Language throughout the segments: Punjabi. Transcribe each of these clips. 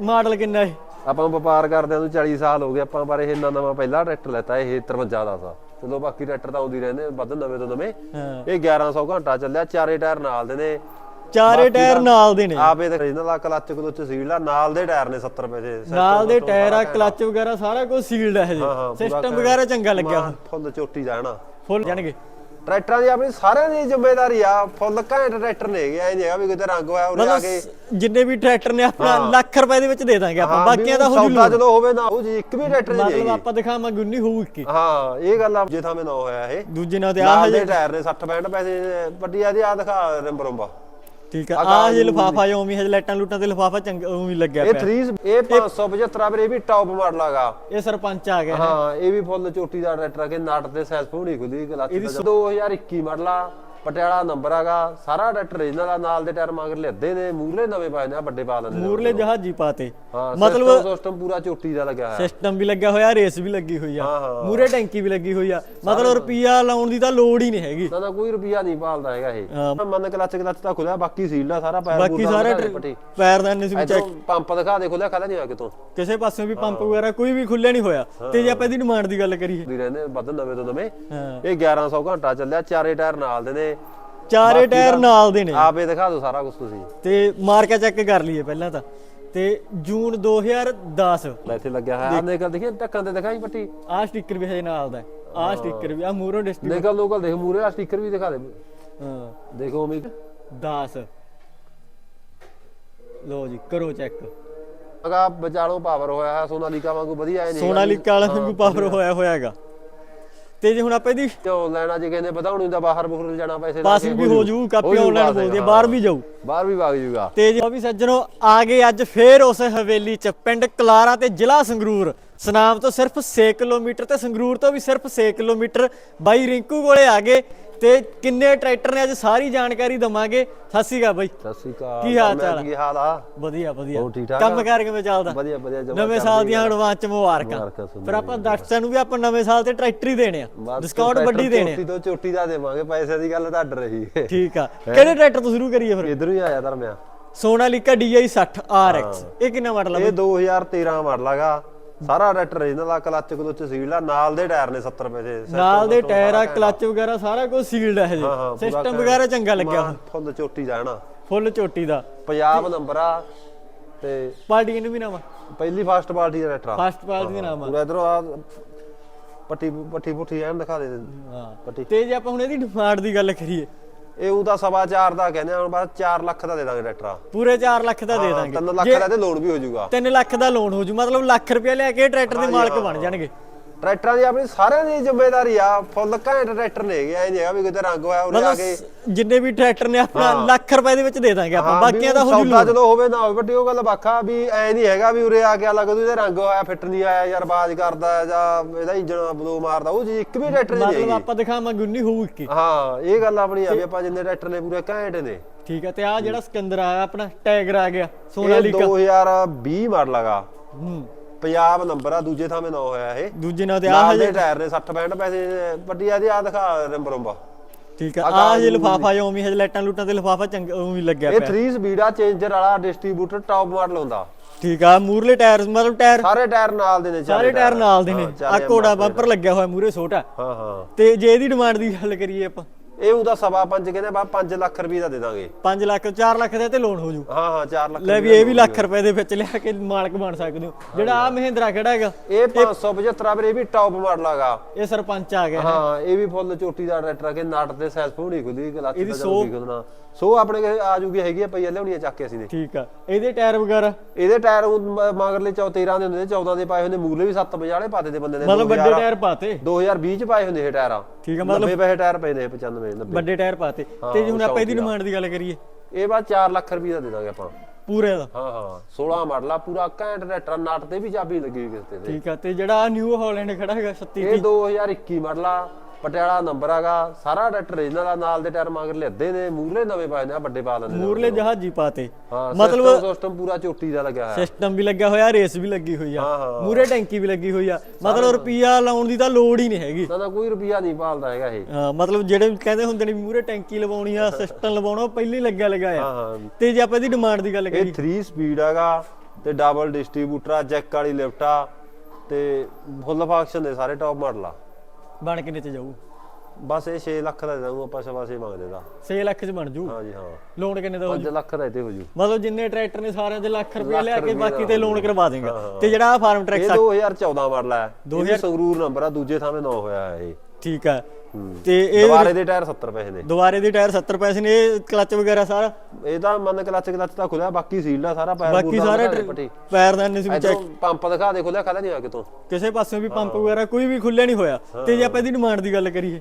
ਮਾਡਲ ਕਿੰਨਾ ਹੈ? ਆਪਾਂ ਨੂੰ ਵਪਾਰ ਕਰਦਿਆਂ ਨੂੰ 40 ਸਾਲ ਹੋ ਗਏ ਆਪਾਂ ਪਰ ਇਹ ਨਵਾਂ ਨਵਾਂ ਪਹਿਲਾ ਟਰੈਕਟਰ ਲੈਤਾ ਇਹ 53 ਦਾ ਸੀ। ਚਲੋ ਬਾਕੀ ਟਰੈਕਟਰ ਤਾਂ ਆਉਂਦੀ ਰਹਿੰਦੇ ਵੱਧ ਨਵੇਂ ਤੋਂ ਨਵੇਂ। ਇਹ 1100 ਘੰਟਾ ਚੱਲਿਆ ਚਾਰੇ ਟਾਇਰ ਨਾਲ ਦੇ ਨੇ। ਚਾਰੇ ਟਾਇਰ ਨਾਲ ਦੇ ਨੇ। ਆਪੇ ਤੇ ਇਹਨਾਂ ਦਾ ਕਲੱਚ ਕਲੁੱਚ ਸੀਲ ਆ ਨਾਲ ਦੇ ਟਾਇਰ ਨੇ 70 ਰੁਪਏ ਦੇ ਨਾਲ ਦੇ ਟਾਇਰ ਆ ਕਲੱਚ ਵਗੈਰਾ ਸਾਰਾ ਕੁਝ ਸੀਲਡ ਹੈ ਜੀ ਸਿਸਟਮ। ਵਗੈਰਾ ਚੰਗਾ ਲੱਗਿਆ ਫੁੱਲ ਚੋਟੀ ਜਾਣਾ। ਫੁੱਲ ਜਾਣਗੇ। ਟਰੈਕਟਰਾਂ ਦੀ ਆਪਣੀ ਸਾਰਿਆਂ ਦੀ ਜ਼ਿੰਮੇਵਾਰੀ ਆ। ਫੁੱਲ ਘੈਂਟ ਟਰੈਕਟਰ ਨੇ ਹੈਗੇ ਐ ਨਹੀਂ ਹੈਗਾ ਵੀ ਕਿਤੇ ਰੰਗ ਹੋਇਆ ਉਰੇ ਆ ਕੇ। ਮਤਲਬ ਜਿੰਨੇ ਵੀ ਟਰੈਕਟਰ ਨੇ ਆਪਣਾ ਲੱਖ ਰੁਪਏ ਦੇ ਵਿੱਚ ਦੇ ਦਾਂਗੇ ਆਪਾਂ ਬਾਕੀਆਂ ਦਾ ਹੋ ਸੌਦਾ ਜਦੋਂ ਹੋਵੇ ਨਾ ਉਹ ਜੀ ਇੱਕ ਵੀ ਟਰੈਕਟਰ ਨਹੀਂ ਮਤਲਬ ਹੈਗੀ। ਆਪਾਂ ਦਿਖਾਵਾਂਗੇ ਉਨੀ ਹੋਊ ਇੱਕ ਹਾਂ। ਇਹ ਗੱਲ ਆ ਜੇ ਥਾਵੇਂ ਨਾ ਹੋਇਆ ਇਹ। ਦੂਜੇ ਨਾਲ ਤੇ ਆ ਨਾਲ ਹਜੇ ਟਾਇਰ ਨੇ 60 65 ਪੈਸੇ ਵੱਡੀ ਆ ਦੀ ਆ ਦਿਖਾ ਰੰਬ ਰੰਬਾ ਠੀਕ ਆ। ਆ ਹਜੇ ਲਫਾਫਾ ਜੋ ਉਮੀ ਹਜੇ ਲਾਈਟਾਂ ਲੂਟਾਂ ਤੇ ਲਫਾਫਾ ਚੰਗਾ ਉਮੀ ਲੱਗਿਆ ਇਹ ਪਿਆ। 3 ਇਹ 575 ਪਰ ਇਹ ਵੀ ਟੌਪ ਮਾਡਲ ਆਗਾ। ਇਹ ਸਰਪੰਚ ਆ ਗਿਆ। ਹਾਂ ਇਹ ਵੀ ਫੁੱਲ ਚੋਟੀ ਦਾ ਟਰੈਕਟਰ ਆ ਕਿ ਨਟ ਤੇ ਸੈਸ ਪੂਣੀ ਖੁੱਲੀ ਕਲੱਚ ਦਾ 2021 ਮਾਡਲ ਆ। ਪਟਿਆਲਾ ਨੰਬਰ ਆਗਾ ਸਾਰਾ ਟਰੈਕਟਰ ਰੀਜਨਲ ਆ ਨਾਲ ਦੇ ਟਾਇਰ ਮਗਰ ਲਿੱਦੇ ਨੇ ਮੂਰਲੇ ਨਵੇਂ ਪਾਏ ਨੇ ਆ ਵੱਡੇ ਪਾ ਲੈਂਦੇ ਨੇ ਮੂਰਲੇ ਜਹਾਜੀ ਪਾਤੇ ਹਾਂ ਮਤਲਬ ਸਿਸਟਮ ਪੂਰਾ ਚੋਟੀ ਦਾ ਲੱਗਿਆ ਹੋਇਆ। ਸਿਸਟਮ ਵੀ ਲੱਗਿਆ ਹੋਇਆ ਰੇਸ ਵੀ ਲੱਗੀ ਹੋਈ ਆ। ਮੂਰੇ ਟੈਂਕੀ ਵੀ ਲੱਗੀ ਹੋਈ ਆ। ਮਤਲਬ ਰੁਪਈਆ ਲਾਉਣ ਦੀ ਤਾਂ ਲੋੜ ਹੀ ਨਹੀਂ ਹੈਗੀ। ਨਾ ਕੋਈ ਰੁਪਿਆ ਨਹੀਂ ਪਾਲਦਾ ਹੈਗਾ ਇਹ। ਮਨ ਕਲੱਚ ਕਲੱਚ ਤਾਂ ਖੁੱਲਿਆ ਬਾਕੀ ਸੀਲ ਦਾ ਸਾਰਾ ਪੈਰ ਬਾਕੀ ਪੂਰਾ ਸਾਰੇ ਦਿਖਾ ਦੇ ਸੀ ਇਧਰੋਂ ਪੰਪ ਦਿਖਾ ਦੇ ਖੁੱਲਿਆ ਖਾਦਾ ਨਹੀਂ ਹੋਇਆ ਕਿਤੋਂ। ਕਿਸੇ ਪਾਸਿਓਂ ਵੀ ਪੰਪ ਵਗੈਰਾ ਕੋਈ ਵੀ ਖੁੱਲਿਆ ਨਹੀਂ ਹੋਇਆ। ਤੇ ਜੇ ਆਪਾਂ ਇਹਦੀ ਡਿਮਾਂਡ ਦੀ ਗੱਲ ਕਰੀਏ। ਦੀ ਰਹਿੰਦੇ ਵੱਧ ਨਵੇਂ ਤੋਂ ਨਵੇਂ। ਇਹ 1100 ਘੰਟਾ ਚੱਲਿਆ ਚਾਰੇ ਟਾਇਰ ਨਾਲ ਦੇ ਨੇ। ਚਾਰੇ ਟਾਇਰ ਨਾਲ ਦੇ ਨੇ। ਆਪੇ ਦਿਖਾ ਦਿਓ ਸਾਰਾ ਕੁਝ ਤੁਸੀਂ। ਤੇ ਮਾਰਕਾ ਚੈੱਕ ਕਰ ਲਈਏ ਪਹਿਲਾਂ ਤਾਂ। ਤੇ ਜੂਨ 2010 ਲੈ ਇੱਥੇ ਲੱਗਿਆ ਹੋਇਆ। ਆਹ ਨਿਕਲ ਦੇਖੀ ਢੱਕਣ ਤੇ ਦਿਖਾਈ ਪੱਟੀ। ਆਹ ਸਟicker ਵੀ ਹਜੇ ਨਾਲ ਦਾ ਆਹ ਸਟicker ਵੀ ਆ ਮੂਰੋ ਡਿਸਟ੍ਰਿਕ ਨਿਕਲ ਲੋਕਲ ਦੇਖ ਮੂਰੇ ਆ ਸਟicker ਵੀ ਦਿਖਾ ਦੇ। ਹਾਂ। ਦੇਖੋ ਉਮੀ 10 ਲੋ ਜੀ ਕਰੋ ਚੈੱਕ। ਅਗਾ ਵਿਚਾਲੋਂ ਪਾਵਰ ਹੋਇਆ ਹੈ ਸੋਨਾਲੀਕਾ ਵਾਂਗੂ ਵਧੀਆ ਹੈ ਨਹੀਂ ਸੋਨਾਲੀਕਾ ਵਾਲਾ ਵਾਂਗੂ ਪਾਵਰ ਹੋਇਆ ਹੋਇਆਗਾ ਤੇ ਜੇ ਹੁਣ ਆਪਾਂ ਇਹਦੀ ਤੇ ਆਨਲਾਈਨ ਅੱਜ ਕਹਿੰਦੇ ਵਧਾਉਣੀ ਦਾ ਬਾਹਰ ਬੁਖਰ ਜਾਣਾ ਪੈਸੇ ਲਾ ਕੇ ਵੀ ਹੋ ਜੂ ਕਾਪੀ ਹੋ ਜੂ ਆਨਲਾਈਨ ਹਾਂ। ਬਾਹਰ ਵੀ ਜਾਊ। ਬਾਹਰ ਵੀ ਵਗ ਜੂਗਾ। ਤੇ ਜੀ ਵੀ ਸੱਜਣੋ ਆ ਗਏ ਅੱਜ ਫੇਰ ਉਸ ਹਵੇਲੀ ਚ ਪਿੰਡ ਕਲਾਰਾ ਤੇ ਜ਼ਿਲ੍ਹਾ ਸੰਗਰੂਰ। ਸਨਾਮ ਤੋਂ ਸਿਰਫ 6 ਕਿਲੋਮੀਟਰ ਤੇ ਸੰਗਰੂਰ ਤੋਂ ਵੀ ਸਿਰਫ 6 ਕਿਲੋਮੀਟਰ ਬਾਈ ਰਿੰਕੂ ਕੋਲੇ ਆ ਗਏ। ਤੇ ਕਿੰਨੇ ਟਰੈਕਟਰ ਨੇ ਅੱਜ ਸਾਰੀ ਜਾਣਕਾਰੀ ਦਵਾਂਗੇ। ਸਤਿ ਸ਼੍ਰੀ ਅਕਾਲ ਬਾਈ। ਸਤਿ ਸ੍ਰੀ ਅਕਾਲ। ਕੀ ਹਾਲ ਚਾਲ? ਕੀ ਹਾਲ ਆ? ਵਧੀਆ ਵਧੀਆ। ਹੋਰ ਠੀਕ ਠਾਕ ਕੰਮ? ਕਾਰ ਕਿਵੇਂ ਚੱਲਦਾ? ਵਧੀਆ ਵਧੀਆ ਜਮਾ ਨਵੇਂ ਸਾਲ ਦੀਆਂ ਐਡਵਾਂਸ ਚ ਮੁਬਾਰਕਾਂ। ਫਿਰ ਆਪਾਂ ਦਰਸ਼ਕਾਂ ਨੂੰ ਵੀ ਆਪਾਂ ਨਵੇਂ ਸਾਲ ਤੇ ਟਰੈਕਟਰ ਹੀ ਦੇਣੇ ਆ। ਡਿਸਕਾਊਂਟ ਵੱਡੀ ਦੇਣੇ ਆ। ਚੋਟੀ ਤੋਂ ਚੋਟੀ ਦਾ ਦੇਵਾਂਗੇ ਪੈਸੇ ਦੀ ਗੱਲ ਤਾਂ ਅੱਡ ਰਹੀ ਠੀਕ ਆ। ਕਿਹੜੇ ਟਰੈਕਟਰ ਤੋਂ ਸ਼ੁਰੂ ਕਰੀਏ ਫਿਰ? ਇਧਰ ਹੀ ਆਇਆ ਧਰਮਿਆ। ਸੋਨਾਲੀਕਾ DI 60 RX ਇਹ ਕਿੰਨਾ ਮਾਡਲ ਆ ਇਹ 2013 ਮਾਡਲ ਹੈਗਾ। ਸਾਰਾ ਟਰੈਕਟਰ ਰੀਜਨਲ ਆ ਕਲੱਚ ਕਲੁੱਚ ਸੀਲ ਆ ਨਾਲ ਦੇ ਟਾਇਰ ਨੇ 70 ਰੁਪਏ ਦੇ ਨਾਲ ਦੇ ਟਾਇਰ ਆ ਕਲੱਚ ਵਗੈਰਾ ਸਾਰਾ ਕੁਝ ਸੀਲਡ ਹੈ ਜੀ ਸਿਸਟਮ। ਵਗੈਰਾ ਚੰਗਾ ਲੱਗਿਆ ਮਾਂ ਫੁੱਲ ਚੋਟੀ ਜਾਣਾ ਫੁੱਲ ਚੋਟੀ ਦਾ। ਪੰਜਾਬ ਨੰਬਰ ਆ ਤੇ ਪਾਰਟੀ ਨੂੰ ਵੀ ਨਾਮ ਪਹਿਲੀ ਫਾਸਟ ਪਾਰਟੀ ਦਾ ਟਰੈਕਟਰ ਆ। ਫਸਟ ਪਾਰਟੀ ਦਾ ਨਾਮ ਆ। ਪੂਰਾ ਇਧਰੋਂ ਆ ਪੱਟੀ ਪੱਟੀ ਪੁੱਠੀ ਐਨ ਦਿਖਾ ਦੇ ਹਾਂ। ਪੱਟੀ। ਤੇ ਜੇ ਆਪਾਂ ਹੁਣ ਇਹਦੀ ਡਿਮਾਂਡ ਦੀ ਗੱਲ ਕਰੀਏ ਇਹ ਉਹ ਤਾਂ ਸਵਾ ਚਾਰ ਦਾ ਕਹਿੰਦੇ ਹੁਣ ਬਾਅਦ 4 ਲੱਖ ਦਾ ਦੇ ਦਾਂਗੇ ਟਰੈਕਟਰ। ਪੂਰੇ 4 ਲੱਖ ਦਾ ਦੇ ਦਾਂਗੇ। 3 ਲੱਖ ਦਾ ਤੇ ਲੋਨ ਵੀ ਹੋ ਜਾਊਗਾ। 3 ਲੱਖ ਦਾ ਲੋਨ ਹੋ ਜੂ ਮਤਲਬ ਲੱਖ ਰੁਪਏ ਲਿਆ ਕੇ ਟਰੈਕਟਰ ਦੇ ਮਾਲਕ ਬਣ ਜਾਣਗੇ। ਟਰੈਕਟਰਾਂ ਦੀ ਆਪਣੀ ਸਾਰਿਆਂ ਦੀ ਜ਼ਿੰਮੇਵਾਰੀ ਆ ਫੁੱਲ ਘੈਂਟ ਟਰੈਕਟਰ ਨੇ ਹੈਗੇ ਐ ਨਹੀਂ ਹੈਗਾ ਵੀ ਕਿਤੇ ਰੰਗ ਹੋਇਆ ਉਰੇ ਆ ਕੇ ਮਤਲਬ ਜਿੰਨੇ ਵੀ ਟਰੈਕਟਰ ਨੇ ਆਪਣਾ ਲੱਖ ਰੁਪਏ ਦੇ ਵਿੱਚ ਦੇ ਦਾਂਗੇ ਆਪਾਂ ਬਾਕੀਆਂ ਦਾ ਹੋ ਜੂ ਸੌਦਾ ਜਦੋਂ ਹੋਵੇ ਨਾ ਹੋਵੇ ਵੱਡੀ ਉਹ ਗੱਲ ਵੱਖਾ ਵੀ ਐ ਨਹੀਂ ਹੈਗਾ ਵੀ ਉਰੇ ਆ ਕੇ ਅਲੱਗ ਉਹਦੇ ਰੰਗ ਹੋਇਆ ਫਿੱਟ ਨਹੀਂ ਆਇਆ ਯਾਰ ਬਾਜ ਕਰਦਾ ਜਾਂ ਇਹਦਾ ਇੰਜਨ ਬਲੋ ਮਾਰਦਾ ਉਹ ਜੀ ਇੱਕ ਵੀ ਟਰੈਕਟਰ ਨਹੀਂ ਮਤਲਬ ਹੈਗੀ। ਆਪਾਂ ਦਿਖਾਵਾਂਗੇ ਉਨੀ ਹੋਊ ਇੱਕ ਹੀ। ਹਾਂ ਇਹ ਗੱਲ ਆਪਣੀ ਆ ਵੀ ਆਪਾਂ ਜਿੰਨੇ ਟਰੈਕਟਰ ਨੇ ਪੂਰੇ ਘੈਂਟ ਨੇ। ਠੀਕ ਹੈ ਤੇ ਆ ਜਿਹੜਾ ਸਿਕੰਦਰ ਆ ਆਪਣਾ ਟੈਗਰ ਆ ਗਿਆ ਇਹ ਸੋਨਾਲੀਕਾ 2020 ਮਾਡਲ ਹੈਗਾ। ਹੂੰ। ਪੰਜਾਬ ਨੰਬਰ ਆ ਦੂਜੇ ਥਾਵੇਂ ਨਾ ਹੋਇਆ ਇਹ। ਦੂਜੇ ਨਾਲ ਤੇ ਆ ਨਾਲ ਹਜੇ ਟਾਇਰ ਨੇ 60 65 ਪੈਸੇ ਵੱਡੀ ਆ ਦੀ ਆ ਦਿਖਾ ਰੰਬ ਰੰਬਾ। ਠੀਕ ਆ ਆ ਹਜੇ ਲਫਾਫਾ ਜੋ ਉਮੀ ਹਜੇ ਲਾਈਟਾਂ ਲੂਟਾਂ ਤੇ ਲਫਾਫਾ ਚੰਗਾ ਉਮੀ ਲੱਗਿਆ ਇਹ ਪਿਆ। 3 ਸਪੀਡ ਆ ਚੇਂਜਰ ਵਾਲਾ ਡਿਸਟ੍ਰੀਬਿਊਟਰ ਟੌਪ ਮਾਡਲ ਹੁੰਦਾ। ਠੀਕ ਆ ਮੂਰਲੇ ਟਾਇਰ ਮਤਲਬ ਟਾਇਰ ਸਾਰੇ ਟਾਇਰ ਨਾਲ ਦੇ ਨੇ ਸਾਰੇ ਟਾਇਰ ਨਾਲ ਦੇ ਨੇ। ਹਾਂ, ਆ ਚਾਰੇ ਕੋੜਾ ਬੰਪਰ ਲੱਗਿਆ ਹੋਇਆ ਮੂਰੇ ਛੋਟਾ। ਹਾਂ ਹਾਂ। ਤੇ ਜੇ ਇਹਦੀ ਡਿਮਾਂਡ ਦੀ ਗੱਲ ਕਰੀਏ ਆਪਾਂ ਇਹ ਉਹਦਾ ਸਵਾ ਪੰਜ ਕਹਿੰਦੇ ਬਾ 5 ਲੱਖ ਰੁਪਏ ਦਾ ਦੇ ਦਾਂਗੇ। 5 ਲੱਖ 4 ਲੱਖ ਦਾ ਤੇ ਲੋਨ ਹੋ ਜੂ। ਹਾਂ ਹਾਂ 4 ਲੱਖ ਲੈ ਵੀ ਇਹ ਵੀ ਲੱਖ ਰੁਪਏ ਦੇ ਵਿੱਚ ਲਿਆ ਕੇ ਮਾਲਕ ਬਣ ਸਕਦੇ ਹੋ। ਜਿਹੜਾ ਆ ਮਹਿੰਦਰਾ ਖੜਾ ਹੈਗਾ ਇਹ 575 ਪਰ ਇਹ ਵੀ ਟੌਪ ਮਾਡਲ ਹੈਗਾ ਇਹ ਸਰਪੰਚ ਆ ਗਿਆ। ਹਾਂ ਇਹ ਵੀ ਫੁੱਲ ਚੋਟੀ ਦਾ ਟਰੈਕਟਰ ਆ ਕਿ ਨਟ ਤੇ ਸੈਸ ਪੂਣੀ ਖੁੱਲੀ ਇਹਦੀ ਦਾ ਜਲਦੀ ਖੁੱਲਣਾ। ਸੋ ਆਪਣੇ ਆ ਜੂਗੀ ਹੈਗੀ ਆ ਪਈਆ ਲਿਆਉਣੀਆਂ ਚੱਕ ਕੇ ਅਸੀਂ ਨੇ ਠੀਕ ਆ। ਇਹਦੇ ਟਾਇਰ ਵਗੈਰਾ? ਇਹਦੇ ਟਾਇਰ ਮਗਰਲੇ 13 ਦੇ ਹੁੰਦੇ ਨੇ 14 ਦੇ ਪਾਏ ਹੁੰਦੇ ਮੂਰਲੇ ਵੀ 7 50 ਵਾਲੇ ਪਾਤੇ ਦੇ ਬੰਦੇ ਨੇ ਮਤਲਬ ਵੱਡੇ 2000 ਟਾਇਰ ਪਾਤੇ 2020 ਚ ਪਾਏ ਹੁੰਦੇ ਇਹ ਟਾਇਰ ਆ। ਠੀਕ ਆ ਮਤਲਬ 90 ਪੈਸੇ ਟਾਇਰ ਪਏ ਨੇ 95 90 ਵੱਡੇ ਟਾਇਰ ਪਾਤੇ। ਤੇ ਜੇ ਹੁਣ ਆਪਾਂ ਇਹਦੀ ਡਿਮਾਂਡ ਦੀ ਗੱਲ ਕਰੀਏ। ਇਹ ਬਾਅਦ 4 ਲੱਖ ਰੁਪਏ ਦਾ ਦੇ ਦਾਂਗੇ ਆਪਾਂ। ਪੂਰੇ ਦਾ। ਹਾਂ ਹਾਂ। 16 ਮਾਡਲ ਆ ਪੂਰਾ ਘੈਂਟ ਟਰੈਕਟਰ ਨਟ ਤੇ ਵੀ ਚਾਬੀ ਲੱਗੀ ਕਿਸੇ ਤੇ। ਠੀਕ ਆ ਤੇ ਜਿਹੜਾ ਨਿਊ ਹਾਲੈਂਡ ਖੜਾ ਹੈਗਾ 37 ਇਹ 2021 ਮਾਡਲ ਆ। ਪਟਿਆਲਾ ਨੰਬਰ ਹੈਗਾ ਸਾਰਾ ਟਰੈਕਟਰ ਰੀਜਨਲ ਆ ਨਾਲ ਦੇ ਟਾਇਰ ਮਗਰ ਲਿੱਦੇ ਨੇ ਮੂਰਲੇ ਨਵੇਂ ਪਾਏ ਨੇ ਵੱਡੇ ਪਾ ਲੈਂਦੇ ਨੇ ਮੂਰਲੇ ਜਹਾਜੀ ਪਾਤੇ। ਮਤਲਬ ਸਿਸਟਮ ਪੂਰਾ ਚੋਟੀ ਦਾ ਲੱਗਿਆ ਹੋਇਆ। ਸਿਸਟਮ ਵੀ ਲੱਗਿਆ ਹੋਇਆ ਰੇਸ ਵੀ ਲੱਗੀ ਹੋਈ ਆ। ਮੂਰੇ ਟੈਂਕੀ ਵੀ ਲੱਗੀ ਹੋਈ ਆ। ਮਤਲਬ ਰੁਪਈਆ ਲਾਉਣ ਦੀ ਤਾਂ ਲੋੜ ਹੀ ਨਹੀਂ ਹੈਗੀ। ਨਾ ਕੋਈ ਰੁਪਿਆ ਨਹੀਂ ਪਾਲਦਾ ਹੈਗਾ ਇਹ। ਹਾਂ ਮਤਲਬ ਜਿਹੜੇ ਕਹਿੰਦੇ ਹੁੰਦੇ ਨੇ ਮੂਰੇ ਟੈਂਕੀ ਲਵਾਉਣੀ ਆ ਸਿਸਟਮ ਲਵਾਉਣਾ ਪਹਿਲਾਂ ਹੀ ਲੱਗਿਆ ਲਗਾਇਆ ਤੇ ਜੇ ਆਪਾਂ ਇਹਦੀ ਡਿਮਾਂਡ ਦੀ ਗੱਲ ਇਹ ਕਰੀਏ 3 ਸਪੀਡ ਹੈਗਾ ਤੇ ਡਬਲ ਡਿਸਟ੍ਰੀਬਿਊਟਰ ਆ ਜੈਕ ਵਾਲੀ ਲਿਫਟ ਆ ਤੇ ਫੁੱਲ ਫੰਕਸ਼ਨ ਦੇ ਸਾਰੇ ਟੌਪ ਮਾਡਲ ਆ। ਬਣ ਕਿੰਨੇ ਚ ਜਾਊ। ਬਸ ਇਹ 6 ਲੱਖ ਦਾ ਦੇ ਆਪਾਂ ਸਵਾ ਛੇ ਮੰਗਦੇ ਦਾ 6 ਲੱਖ ਚ ਬਣ ਜੂ। ਹਾਂਜੀ ਹਾਂ। ਲੋਨ ਕਿੰਨੇ ਦਾ ਹੋ 5 ਲੱਖ ਦਾ ਇੱਥੇ ਹੋ ਜੂ। ਮਤਲਬ ਜਿੰਨੇ ਟਰੈਕਟਰ ਨੇ ਸਾਰਿਆਂ ਦੇ ਲੱਖ ਰੁਪਏ ਲਿਆ ਕੇ ਬਾਕੀ ਤੇ ਲੋਨ ਕਰਵਾ ਦੇਗਾ ਤੇ ਜਿਹੜਾ ਫਾਰਮ ਟਰੈਕ ਇਹ 2014 ਮਾਡਲ ਹੈ 2000 ਸੰਗਰੂਰ ਨੰਬਰ ਆ ਦੂਜੇ ਥਾਵੇਂ 9 ਹੋਇਆ ਹੈ ਇਹ। ਠੀਕ ਆ। ਤੇ ਇਹ ਦੁਬਾਰੇ ਦੇ ਟਾਇਰ 70 ਪੈਸੇ ਨੇ ਦੁਬਾਰੇ ਦੇ ਟਾਇਰ 70 ਪੈਸੇ ਨੇ ਇਹ ਕਲਚ ਵਗੈਰਾ ਸਾਰਾ? ਇਹ ਤਾਂ ਮੰਨ ਕਲੱਚ ਕਲੱਚ ਤਾਂ ਖੁੱਲਿਆ ਬਾਕੀ ਸੀਲ ਆ ਸਾਰਾ ਪੈਰ ਬਾਕੀ ਸਾਰੇ ਪੈਰਦਾਨੇ ਸੀ ਵੀ ਇਧਰੋਂ ਪੰਪ ਦਿਖਾ ਦੇ ਖੁੱਲਿਆ ਖਾਦਾ ਨਹੀਂ ਆ ਕਿਤੋਂ? ਕਿਸੇ ਪਾਸੇ ਵੀ ਪੰਪ ਵਗੈਰਾ ਕੋਈ ਵੀ ਖੁੱਲਿਆ ਨਹੀਂ ਹੋਇਆ। ਤੇ ਜੇ ਆਪਾਂ ਇਹਦੀ ਡਿਮਾਂਡ ਦੀ ਗੱਲ ਕਰੀਏ।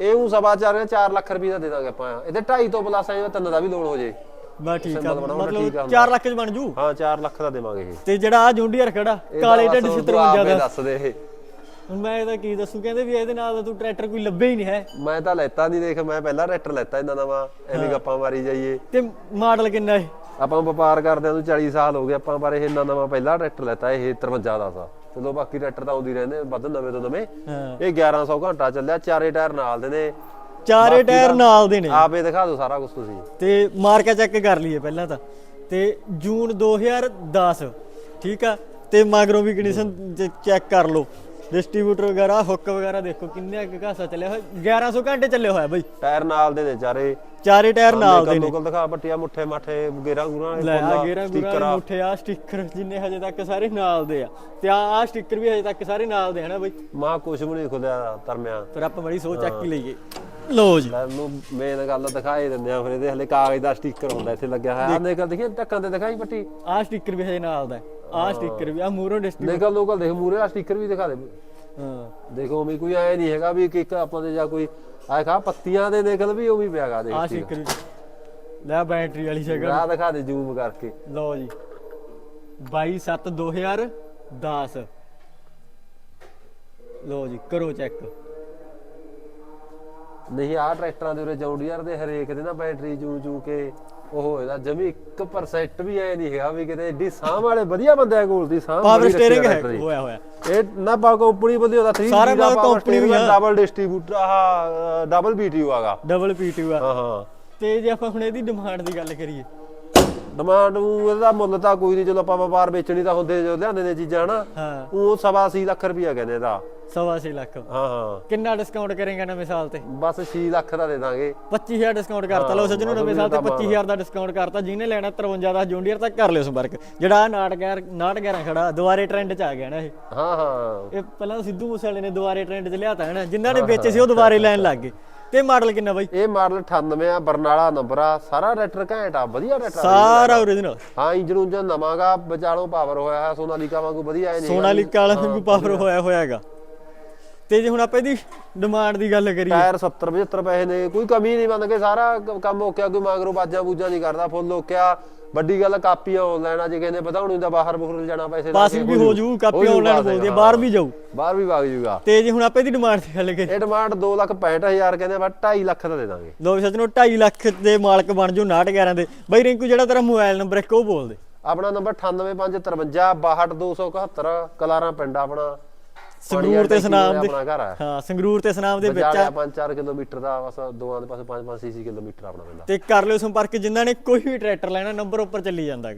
ਇਹ ਨੂੰ ਸਵਾ ਚਾਰ ਨੇ 4 ਲੱਖ ਰੁਪਏ ਦਾ ਦੇ ਦਾਂਗੇ ਆਪਾਂ। ਇਹਦੇ 2.5 ਤੋਂ ਪਲੱਸ ਆਏ ਤਿੰਨ ਦਾ ਵੀ ਲੋਨ ਹੋ ਜੇ। ਬਸ ਠੀਕ ਆ। ਆ ਮਤਲਬ 4 ਲੱਖ ਚ ਬਣ ਜੂ? ਹਾਂ 4 ਲੱਖ ਦਾ ਦੇਵਾਂਗੇ ਇਹ। ਤੇ ਜਿਹੜਾ ਆ ਜੁੰਡੀਅਰ ਖੜਾ ਕਾਲੇ ਢੱਡ ਬਸ ਛਿੱਤਰ ਤੂੰ ਆਪੇ ਦਾ ਦੱਸ ਦੇ। ਇਹ ਹੁਣ ਮੈਂ ਇਹਦਾ ਕੀ ਦੱਸੂ? ਕਹਿੰਦੇ ਵੀ ਇਹਦੇ ਨਾਲ ਤਾਂ ਤੂੰ ਟਰੈਕਟਰ ਕੋਈ ਲੱਭੇ ਹੀ ਨਹੀਂ ਹੈ। ਮੈਂ ਤਾਂ ਲੈਤਾ ਨਹੀਂ ਦੇਖ ਮੈਂ ਪਹਿਲਾਂ ਟਰੈਕਟਰ ਲੈਤਾ ਇਹਨਾਂ ਨਵਾਂ ਐਵੇਂ ਗੱਪਾਂ ਮਾਰੀ ਜਾਈਏ। ਤੇ ਮਾਡਲ ਕਿੰਨਾ ਹੈ ਆਪਾਂ ਵਪਾਰ ਕਰਦਿਆਂ ਨੂੰ 40 ਸਾਲ ਹੋ ਗਏ ਆਪਾਂ ਪਰ ਇਹ ਇੰਨਾ ਨਵਾਂ ਪਹਿਲਾ ਟਰੈਕਟਰ ਲੈਤਾ ਇਹ 53 ਦਾ ਸੀ। ਚਲੋ ਬਾਕੀ ਟਰੈਕਟਰ ਤਾਂ ਆਉਂਦੀ ਰਹਿੰਦੇ ਵੱਧ ਨਵੇਂ ਤੋਂ ਨਵੇਂ। ਇਹ 1100 ਘੰਟਾ ਚੱਲਿਆ ਚਾਰੇ ਟਾਇਰ ਨਾਲ ਦੇ ਨੇ। ਚਾਰੇ ਟਾਇਰ ਨਾਲ ਦੇ ਨੇ। ਆਪੇ ਦਿਖਾ ਦਿਓ ਸਾਰਾ ਕੁਝ ਤੁਸੀਂ। ਤੇ ਮਾਰਕਾ ਚੈੱਕ ਕਰ ਲਈਏ ਪਹਿਲਾਂ ਤਾਂ। ਤੇ ਜੂਨ 2010 ਠੀਕ ਆ? ਤੇ ਮਗਰੋਂ ਵੀ ਕੰਡੀਸ਼ਨ ਚੈੱਕ ਕਰ ਲਓ। ਡਿਸਟ੍ਰੀਬਿਊਟਰ ਵਗੈਰਾ ਹੁੱਕ ਵਗੈਰਾ ਦੇਖੋ ਕਿੰਨੇ ਅੱਗ ਘਾਸਾ ਚੱਲਿਆ ਹੋਇਆ 1100 ਘੰਟੇ ਚੱਲੇ ਹੋਇਆ ਬਈ। ਟਾਇਰ ਨਾਲ ਦੇ ਨੇ ਚਾਰੇ। ਚਾਰੇ ਟਾਇਰ ਨਾਲ ਦੇ ਨੇ। ਲੋਕਲ ਦਿਖਾ ਬੱਟੀਆਂ ਮੁੱਠੇ ਮਾਠੇ ਗੇਰਾ ਗੁਰਾ ਲੈ ਆ ਗੇਰਾ ਗੁਰਾ ਮੁੱਠੇ ਆ ਸਟicker ਜਿੰਨੇ ਹਜੇ ਤੱਕ ਸਾਰੇ ਨਾਲ ਦੇ ਆ। ਤੇ ਆ ਆ ਸਟicker ਵੀ ਹਜੇ ਤੱਕ ਸਾਰੇ ਨਾਲ ਦੇ ਹਨਾ ਬਈ? ਮਾਂ ਕੁਛ ਵੀ ਨਹੀਂ ਖੁੱਲਿਆ ਤਰਮਿਆ। ਫਿਰ ਆਪਾਂ ਬੜੀ ਸੋਚ ਚੱਕ ਹੀ। ਲਈਏ। ਲੋ ਜੀ। ਲੈ ਨੂੰ ਮੇਨ ਗੱਲ ਦਿਖਾਈ ਦਿੰਦੇ ਆ ਫਿਰ ਇਹਦੇ ਹਲੇ ਕਾਗਜ਼ ਦਾ ਸਟicker ਹੁੰਦਾ ਇੱਥੇ ਲੱਗਿਆ ਹੋਇਆ। ਆ ਨਿਕਲ ਦੇਖੀ ਢੱਕਣ ਤੇ ਦਿਖਾਈ ਬੱਟੀ ਆ ਸਟicker ਵੀ ਹਜੇ ਨਾਲ ਦਾ ਆ ਸਟicker ਵੀ ਆ ਮੂਰੋ ਡਿਸਟ੍ਰੀਬਿਊਟਰ ਨਿਕਲ ਲੋਕਲ ਦੇਖ ਮੂਰੇ ਆ ਸਟicker ਵੀ ਦਿਖਾ ਦੇ। ਹਾਂ। ਦੇਖੋ ਵੀ ਕੋਈ ਐ ਨਹੀਂ ਹੈਗਾ ਵੀ ਇੱਕ ਇੱਕ ਆਪਾਂ ਦੇ ਜਾਂ ਕੋਈ ਆਏ ਖਾ ਪੱਤੀਆਂ ਦੇ ਨਿਕਲ ਵੀ ਉਹ ਵੀ ਪਿਆਗਾ ਦੇਖ ਆ। ਸਟicker ਵੀ। ਲੈ ਬੈਟਰੀ ਵਾਲੀ ਸ਼ਕਲ ਰਾਹ ਦਿਖਾ ਦੇ ਜ਼ੂਮ ਕਰਕੇ। ਲਓ ਜੀ। 22 7 2010 ਲਓ ਜੀ ਕਰੋ ਚੈੱਕ ਨਹੀਂ ਆ ਟਰੈਕਟਰਾਂ ਦੇ ਉਰੇ ਜੌਂਡੀਅਰ ਦੇ ਹਰੇਕ ਦੇ ਨਾ ਬੈਟਰੀ ਜੂ ਜੂ ਕੇ ਉਹ ਹੋਏਦਾ ਜਮੀ 1% ਵੀ ਐ ਨਹੀਂ ਹੈਗਾ ਵੀ ਕਿਤੇ ਏਡੀ ਸਾਹ ਵਾਲੇ ਵਧੀਆ ਬੰਦਿਆਂ ਕੋਲ ਦੀ ਸਾਹ ਪਾਵਰ ਆ ਸਟੀਅਰਿੰਗ ਹੈ। ਹੋਇਆ ਹੋਇਆ। ਇਹ ਨਾ ਬਾ ਕੰਪਨੀ ਬੰਦੀ ਉਹਦਾ 3 ਸਾਰਾ company ਸਟੀਅਰਿੰਗ ਆ। ਡਬਲ ਡਿਸਟ੍ਰੀਬਿਊਟਰ ਆਹ ਡਬਲ ਬੀਟੀਯੂ ਆਗਾ। ਡਬਲ ਪੀਟੀਯੂ ਆ। ਹਾਂ ਹਾਂ। ਤੇ ਜੇ ਆਪਾਂ ਹੁਣ ਇਹਦੀ ਡਿਮਾਂਡ ਦੀ ਗੱਲ ਕਰੀਏ ਡਿਮਾਂਡ ਨੂੰ ਇਹਦਾ ਮੁੱਲ ਤਾਂ ਕੋਈ ਨਹੀਂ ਚਲੋ ਆਪਾਂ ਵਪਾਰ ਵੇਚਣੀ ਤਾਂ ਹੁੰਦੇ ਜੋ ਲਿਆਂਦੇ ਨੇ ਚੀਜ਼ਾਂ ਹਨਾ ਹਾਂ। ਉਹ ਸਵਾ ਅੱਸੀ ਲੱਖ ਰੁਪਇਆ ਕਹਿੰਦੇ ਇਹਦਾ। ਸਵਾ ਛੇ ਲੱਖ। ਹਾਂ ਹਾਂ। ਕਿੰਨਾ ਡਿਸਕਾਊਂਟ ਕਰੇਗਾ ਨਵੇਂ ਸਾਲ ਤੇ? ਬਸ 6 ਲੱਖ ਦਾ ਦੇ ਦਾਂਗੇ। 25000 ਡਿਸਕਾਊਂਟ ਕਰਤਾ ਲਓ ਸੱਜਣੋ ਨਵੇਂ ਸਾਲ ਤੇ 25000 ਦਾ ਡਿਸਕਾਊਂਟ ਕਰਤਾ ਜਿਹਨੇ ਲੈਣਾ 53 ਦਾ ਜੌਂਡੀਅਰ ਤੱਕ ਕਰ ਲਿਓ ਸੰਪਰਕ। ਜਿਹੜਾ 69 69 ਖੜਾ ਦੁਬਾਰੇ ਟ੍ਰੈਂਡ 'ਚ ਆ ਗਿਆ ਨਾ ਇਹ। ਹਾਂ ਹਾਂ। ਇਹ ਪਹਿਲਾਂ ਸਿੱਧੂ ਮੂਸੇ ਵਾਲੇ ਨੇ ਦੁਬਾਰੇ ਟ੍ਰੈਂਡ 'ਚ ਲਿਆਤਾ ਹੈ ਨਾ ਜਿਨ੍ਹਾਂ ਨੇ ਵੇਚੇ ਸੀ ਉਹ ਦੁਬਾਰੇ ਲੈਣ ਲੱਗ ਗਏ। ਤੇ ਮਾਡਲ ਕਿੰਨਾ ਬਾਈ? ਇਹ ਮਾਡਲ 98 ਆ ਬਰਨਾਲਾ ਨੰਬਰ ਆ। ਸਾਰਾ ਟਰੈਕਟਰ ਘੈਂਟ ਆ ਵਧੀਆ ਟਰੈਕਟਰ ਆ। ਸਾਰਾ ਓਰੀਜਨਲ ਹਾਂ ਇੰਜਨ ਉਂਜਨ ਨਵਾਂਗਾ ਵਿਚਾਲੋਂ ਪਾਵਰ ਹੋਇਆ ਹੈ ਸੋਨਾਲੀਕਾ ਵਾਂਗੂ ਵਧੀਆ ਹੈ ਨਹੀਂ ਸੋਨਾਲੀਕਾ ਵਾਲਾ ਵਾਂਗੂ ਪਾਵਰ ਹੋਇਆ ਹੋਇਆ ਹੈਗਾ। ਤੇ ਜੇ ਹੁਣ ਆਪਾਂ ਇਹਦੀ ਡਿਮਾਂਡ ਦੀ ਗੱਲ ਕਰੀਏ। ਟਾਇਰ 70 75 ਪੈਸੇ ਨੇ ਕੋਈ ਕਮੀ ਨਹੀਂ ਮੰਨ ਕੇ ਸਾਰਾ ਕੰਮ ਓਕਿਆ ਕੋਈ ਮਗਰੋਂ ਬਾਜਾਂ ਬੂਜਾਂ ਨਹੀਂ ਕਰਦਾ ਫੁੱਲ ਓਕਿਆ ਵੱਡੀ ਗੱਲ ਕਾਪੀਆਂ ਆਨਲਾਈਨ ਆ ਜੇ ਕਹਿੰਦੇ ਵਧਾਉਣੀ ਤਾਂ ਬਾਹਰ ਬੁਖਰ ਜਾਣਾ ਪੈਸੇ ਪਾਸਿੰਗ ਵੀ ਹੋ ਜੂ ਕਾਪੀ ਆਨਲਾਈਨ ਬੋਲਦੀ ਹੈ। ਬਾਹਰ ਵੀ ਜਾਊ। ਬਾਹਰ ਵੀ ਵਗ ਜੂਗਾ। ਤੇ ਜੇ ਹੁਣ ਆਪਾਂ ਇਹਦੀ ਡਿਮਾਂਡ ਦੀ ਗੱਲ ਕਰੀਏ। ਇਹ ਡਿਮਾਂਡ 2 ਲੱਖ 65000 ਕਹਿੰਦੇ ਬਟ 2.5 ਲੱਖ ਦਾ ਦੇ ਦਾਂਗੇ। ਲੋ ਵੀ ਸੱਜਣੋ 2.5 ਲੱਖ ਦੇ ਮਾਲਕ ਬਣ ਜਾਓ 911 ਦੇ। ਬਾਈ ਰਿੰਕੂ ਜਿਹੜਾ ਤੇਰਾ ਮੋਬਾਈਲ ਨੰਬਰ ਇੱਕ ਉਹ ਬੋਲ ਦੇ। ਆਪਣਾ ਨੰਬਰ 98553 62271 ਕਲਾਰਾਂ ਪਿੰਡ ਆ ਆਪਣਾ। ਸੰਗਰੂਰ ਤੇ ਸੁਨਾਮ ਦੇ ਆਪਣਾ ਘਰ? ਆ ਹਾਂ ਸੰਗਰੂਰ ਤੇ ਸੁਨਾਮ ਦੇ ਵਿੱਚ ਆ। 5-4 ਕਿਲੋਮੀਟਰ ਦਾ ਬਸ ਦੋਵਾਂ ਦੇ ਪਾਸੇ 5-5 ਸੀਸੀ ਕਿਲੋਮੀਟਰ ਆਪਣਾ ਪੈਂਦਾ ਤੇ ਕਰ ਲਿਓ ਸੰਪਰਕ ਜਿਨ੍ਹਾਂ ਨੇ ਕੋਈ ਵੀ ਟਰੈਕਟਰ ਲੈਣਾ ਨੰਬਰ ਉੱਪਰ ਚੱਲੀ ਜਾਂਦਾ।